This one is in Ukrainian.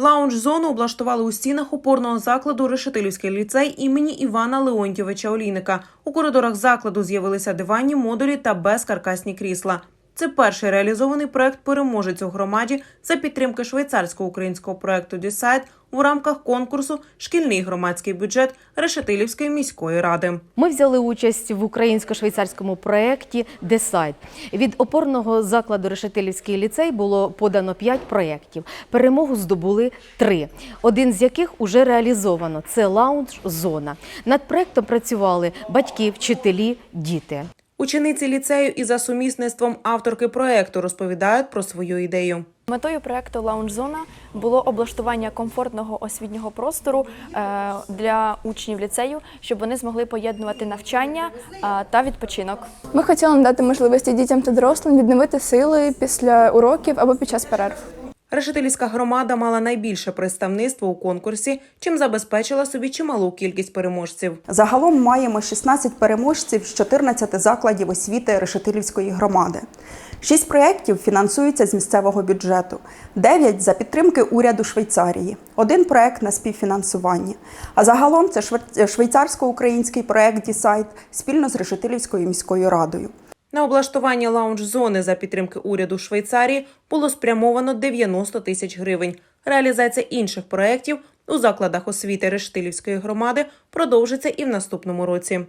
Лаунж-зону облаштували у стінах опорного закладу Решетилівський ліцей імені Івана Леонтьовича Олійника. У коридорах закладу з'явилися диванні модулі та безкаркасні крісла. Це перший реалізований проект переможець у громаді за підтримки швейцарсько-українського проекту «Дісайд» у рамках конкурсу Шкільний громадський бюджет Решетилівської міської ради. Ми взяли участь в українсько-швейцарському проєкті «Десайт». Від опорного закладу Решетилівський ліцей було подано 5 проєктів. Перемогу здобули три, один з яких уже реалізовано. Це лаунж-зона. Над проєктом працювали батьки, вчителі, діти. Учениці ліцею і за сумісництвом авторки проекту розповідають про свою ідею. Метою проекту Лаунж-зона було облаштування комфортного освітнього простору е, для учнів ліцею, щоб вони змогли поєднувати навчання е, та відпочинок. Ми хотіли надати можливості дітям та дорослим відновити сили після уроків або під час перерв. Решетилівська громада мала найбільше представництво у конкурсі, чим забезпечила собі чималу кількість переможців. Загалом маємо 16 переможців з 14 закладів освіти Решетилівської громади. Шість проєктів фінансуються з місцевого бюджету, 9 – за підтримки уряду Швейцарії, один проєкт на співфінансування. А загалом це шве- швейцарсько-український проєкт «Дісайт» спільно з Решетилівською міською радою. На облаштування лаунж-зони за підтримки уряду Швейцарії було спрямовано 90 тисяч гривень. Реалізація інших проєктів у закладах освіти Рештилівської громади продовжиться і в наступному році.